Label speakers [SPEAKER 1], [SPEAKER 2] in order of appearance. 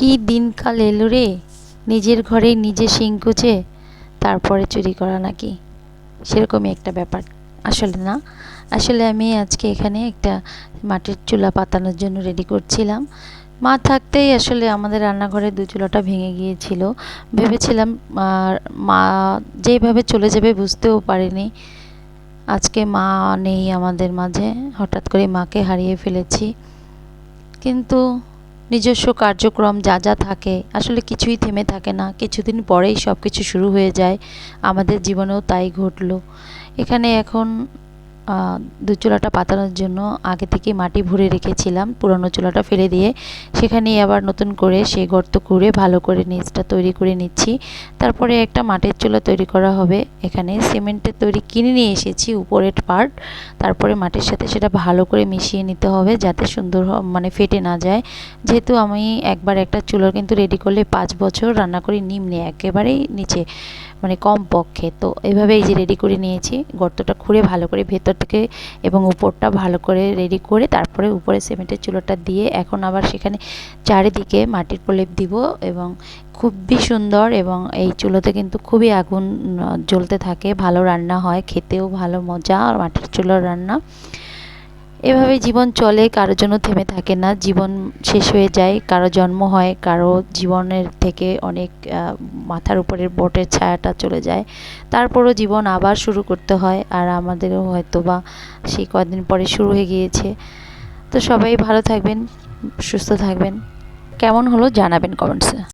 [SPEAKER 1] কি দিনকাল এলো রে? নিজের ঘরে নিজে শিং কুচে, তারপরে চুরি করা নাকি? সেরকমই একটা ব্যাপার। আসলে না, আসলে আমি আজকে এখানে একটা মাটির চুলা পাতানোর জন্য রেডি করছিলাম। মা থাকতেই আসলে আমাদের রান্নাঘরের দু চুলাটা ভেঙে গিয়েছিল। ভেবেছিলাম মা যেভাবে চলে যাবে বুঝতেও পারিনি। আজকে মা নেই আমাদের মাঝে, হঠাৎ করে মাকে হারিয়ে ফেলেছি। কিন্তু নিজস্ব কার্যক্রম যা যা থাকে, আসলে কিছুই থেমে থাকে না। কিছুদিন পরেই সব কিছু শুরু হয়ে যায়। আমাদের জীবনেও তাই ঘটল। এখানে এখন দু চুলাটা পাতানোর জন্য আগে থেকে মাটি ভরে রেখেছিলাম, পুরনো চুলাটা ফেলে দিয়ে। সেখানেই আবার নতুন করে সেই গর্ত করে ভালো করে নিচটা তৈরি করে নিচ্ছি। তারপরে একটা মাটির চুলা তৈরি করা হবে। এখানে সিমেন্টের তৈরি কিনে নিয়ে এসেছি, উপরের পার্ট তারপরে মাটির সাথে সেটা ভালো করে মিশিয়ে নিতে হবে যাতে সুন্দর মানে ফেটে না যায়। যেহেতু আমি একবার একটা চুলো কিন্তু রেডি করলে পাঁচ বছর রান্না করি নিম্নে একেবারেই নিচে। মানে কম পক্ষে তো এভাবে এই যে রেডি করে নিয়েছি, গর্তটা খুঁড়ে ভালো করে ভেতর থেকে এবং উপরটা ভালো করে রেডি করে তারপরে উপরে সিমেন্টের চুলোটা দিয়ে এখন আবার সেখানে চারিদিকে মাটির প্রলেপ দিব এবং খুবই সুন্দর এবং এই চুলোতে কিন্তু খুবই আগুন জ্বলতে থাকে। ভালো রান্না হয়, খেতেও ভালো মজা। আর মাটির চুলোর রান্না এভাবে জীবন চলে, কারোর জন্য থেমে থাকে না। জীবন শেষ হয়ে যায়, কারও জন্ম হয়, কারও জীবনের থেকে অনেক মাথার উপরের বোটের ছায়াটা চলে যায়। তারপরও জীবন আবার শুরু করতে হয় আর আমাদেরও হয়তো বা সেই কদিন পরে শুরু হয়ে গিয়েছে। তো সবাই ভালো থাকবেন, সুস্থ থাকবেন। কেমন হলো জানাবেন কমেন্টসে।